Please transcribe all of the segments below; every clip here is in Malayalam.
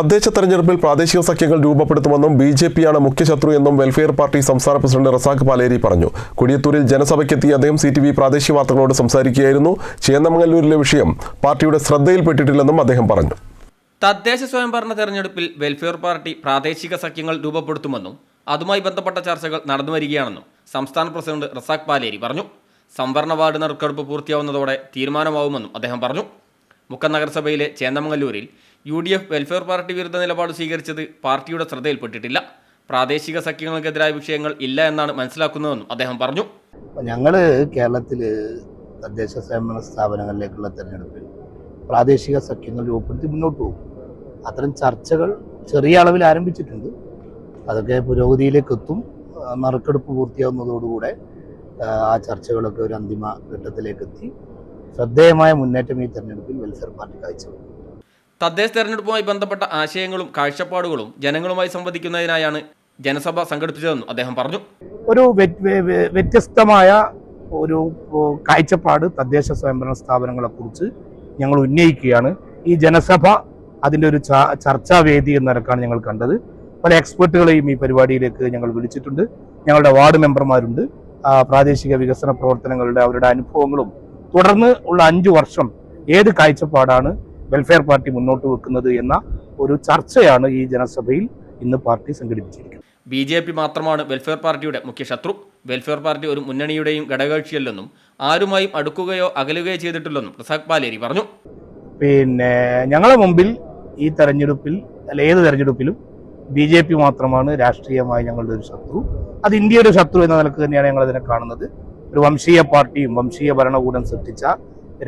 തദ്ദേശ തെരഞ്ഞെടുപ്പിൽ പ്രാദേശിക സഖ്യങ്ങൾ രൂപപ്പെടുത്തുമെന്നും ബി ജെ പിയാണ് മുഖ്യശത്രു എന്നും വെൽഫെയർ പാർട്ടി സംസ്ഥാന പ്രസിഡന്റ് റസാഖ് പാലേരി പറഞ്ഞു. കൊടിയത്തൂരിൽ ജനസഭയ്ക്കെത്തിയ അദ്ദേഹം സി ടി വി പ്രാദേശിക വാർത്തകളോട് സംസാരിക്കുകയായിരുന്നു. ചേന്നമംഗല്ലൂരിലെ വിഷയം പാർട്ടിയുടെ ശ്രദ്ധയിൽപ്പെട്ടിട്ടില്ലെന്നും അദ്ദേഹം പറഞ്ഞു. തദ്ദേശ സ്വയംഭരണ തെരഞ്ഞെടുപ്പിൽ വെൽഫെയർ പാർട്ടി പ്രാദേശിക സഖ്യങ്ങൾ രൂപപ്പെടുത്തുമെന്നും അതുമായി ബന്ധപ്പെട്ട ചർച്ചകൾ നടന്നു വരികയാണെന്നും സംസ്ഥാന പ്രസിഡന്റ് റസാഖ് പാലേരി പറഞ്ഞു. സംവരണ വാർഡ് നറുക്കെടുപ്പ് പൂർത്തിയാവുന്നതോടെ തീരുമാനമാവുമെന്നും അദ്ദേഹം പറഞ്ഞു. മുക്കം നഗരസഭയിലെ ചേന്ദമംഗല്ലൂരിൽ U D F welfare party വിരുദ്ധ നിലപാട് സ്വീകരിച്ചത് പാർട്ടിയുടെ ശ്രദ്ധയിൽപ്പെട്ടിട്ടില്ല. പ്രാദേശിക സഖ്യങ്ങൾക്കെതിരായ വിഷയങ്ങൾ ഇല്ല എന്നാണ് മനസ്സിലാക്കുന്നതെന്നും അദ്ദേഹം പറഞ്ഞു. ഞങ്ങൾ കേരളത്തിൽ തദ്ദേശ സ്വയംഭരണ സ്ഥാപനങ്ങളിലേക്കുള്ള തെരഞ്ഞെടുപ്പിൽ പ്രാദേശിക സഖ്യങ്ങൾ രൂപപ്പെടുത്തി മുന്നോട്ട് പോകും. അത്തരം ചർച്ചകൾ ചെറിയ അളവിൽ ആരംഭിച്ചിട്ടുണ്ട്. അതൊക്കെ പുരോഗതിയിലേക്ക് എത്തും. നറുക്കെടുപ്പ് പൂർത്തിയാവുന്നതോടുകൂടെ ആ ചർച്ചകളൊക്കെ ഒരു അന്തിമ ഘട്ടത്തിലേക്ക് എത്തി. ശ്രദ്ധേയമായ മുന്നേറ്റം ഈ തെരഞ്ഞെടുപ്പിൽ വെൽഫെയർ പാർട്ടി കാഴ്ചവെക്കും. തദ്ദേശ തെരഞ്ഞെടുപ്പുമായി ബന്ധപ്പെട്ട ആശയങ്ങളും കാഴ്ചപ്പാടുകളും ജനങ്ങളുമായി സംവദിക്കുന്നതിനായാണ് ജനസഭ സംഘടിപ്പിച്ചതെന്നും അദ്ദേഹം പറഞ്ഞു. ഒരു വ്യ- വ്യ- വ്യ- വ്യത്യസ്തമായ ഒരു കാഴ്ചപ്പാട് തദ്ദേശ സ്വയംഭരണ സ്ഥാപനങ്ങളെ കുറിച്ച് ഞങ്ങൾ ഉന്നയിക്കുകയാണ്. ഈ ജനസഭ അതിന്റെ ഒരു ചർച്ചാവേദി എന്ന നിലക്കാണ് ഞങ്ങൾ കണ്ടത്. പല എക്സ്പെർട്ടുകളെയും ഈ പരിപാടിയിലേക്ക് ഞങ്ങൾ വിളിച്ചിട്ടുണ്ട്. ഞങ്ങളുടെ വാർഡ് മെമ്പർമാരുണ്ട്. പ്രാദേശിക വികസന പ്രവർത്തനങ്ങളുടെ അവരുടെ അനുഭവങ്ങളും തുടർന്ന് ഉള്ള അഞ്ചു വർഷം ഏത് കാഴ്ചപ്പാടാണ് വെൽഫെയർ പാർട്ടി മുന്നോട്ട് വെക്കുന്നത് എന്ന ഒരു ചർച്ചയാണ് ഈ ജനസഭയിൽ ഇന്ന് പാർട്ടി സംഘടിപ്പിച്ചിരിക്കുന്നത്. ബി ജെ പി മാത്രമാണ് വെൽഫെയർ പാർട്ടിയുടെ മുഖ്യ ശത്രു. വെൽഫെയർ പാർട്ടി ഒരു മുന്നണിയുടെയും ഘടകകക്ഷിയല്ലെന്നും ആരുമായും അടുക്കുകയോ അകലുകയോ ചെയ്തിട്ടില്ലെന്നും പ്രസാദ് പാലേരി പറഞ്ഞു. പിന്നെ ഞങ്ങളെ മുമ്പിൽ ഈ തെരഞ്ഞെടുപ്പിൽ അല്ല ഏത് തെരഞ്ഞെടുപ്പിലും ബി ജെ പി മാത്രമാണ് രാഷ്ട്രീയമായി ഞങ്ങളുടെ ഒരു ശത്രു. അത് ഇന്ത്യയുടെ ശത്രു എന്ന നിലയ്ക്ക് തന്നെയാണ് ഞങ്ങൾ അതിനെ കാണുന്നത്. ഒരു വംശീയ പാർട്ടിയും വംശീയ ഭരണകൂടം സൃഷ്ടിച്ച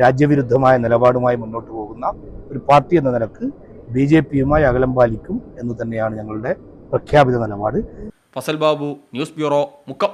രാജ്യവിരുദ്ധമായ നിലപാടുമായി മുന്നോട്ട് പോകുന്ന ഒരു പാർട്ടി എന്ന നിലയ്ക്ക് ബി ജെ പിയുമായി അകലം പാലിക്കും എന്ന് തന്നെയാണ് ഞങ്ങളുടെ പ്രഖ്യാപിത നിലപാട്. Fazal Babu news bureau Mukkam.